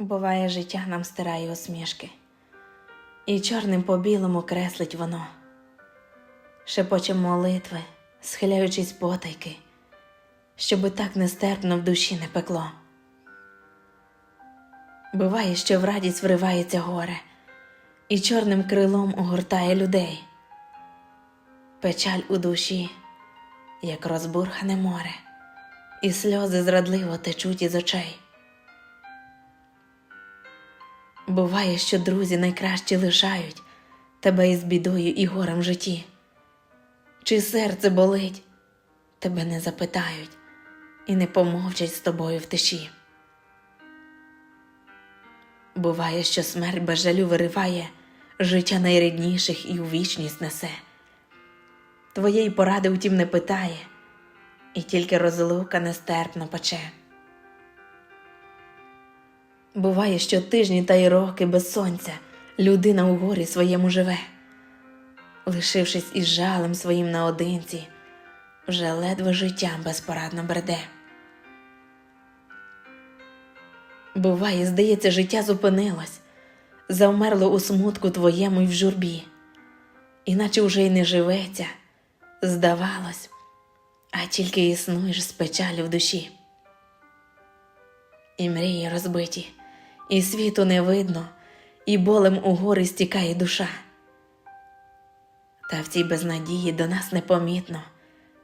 Буває, життя нам стирає усмішки, і чорним по білому креслить воно, шепоче молитви, схиляючись потайки, щоби так нестерпно в душі не пекло. Буває, що в радість вривається горе, і чорним крилом огортає людей. Печаль у душі, як розбурхане море, і сльози зрадливо течуть із очей. Буває, що друзі найкращі лишають тебе із бідою і горем в житті. Чи серце болить, тебе не запитають і не помовчать з тобою в тиші. Буває, що смерть без жалю вириває життя найрідніших і у вічність несе. Твоєї поради втім не питає, і тільки розлука нестерпно пече. Буває, що тижні та й роки без сонця людина у горі своєму живе, лишившись із жалем своїм наодинці, вже ледве життям безпорадно бреде. Буває, здається, життя зупинилось, завмерло у смутку твоєму й в журбі, іначе вже й не живеться, здавалось, а тільки існуєш з печалю в душі. І мрії розбиті, і світу не видно, і болем у гори стікає душа. Та в цій безнадії до нас непомітно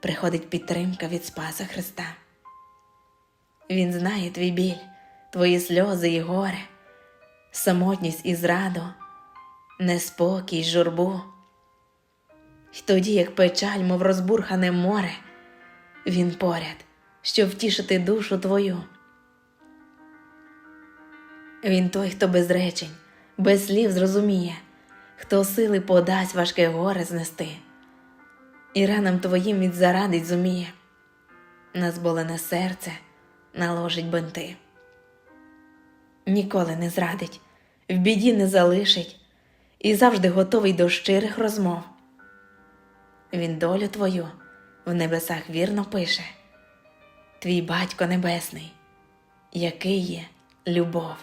приходить підтримка від Спаса Христа. Він знає твій біль, твої сльози і горе, самотність і зраду, неспокій, журбу. І тоді, як печаль, мов розбурхане море, він поряд, щоб втішити душу твою. Він той, хто без речень, без слів зрозуміє, хто сили подасть важке горе знести, і ранам твоїм від зарадить зуміє, на зболене серце наложить бинти. Ніколи не зрадить, в біді не залишить і завжди готовий до щирих розмов. Він долю твою в небесах вірно пише, твій батько небесний, який є любов.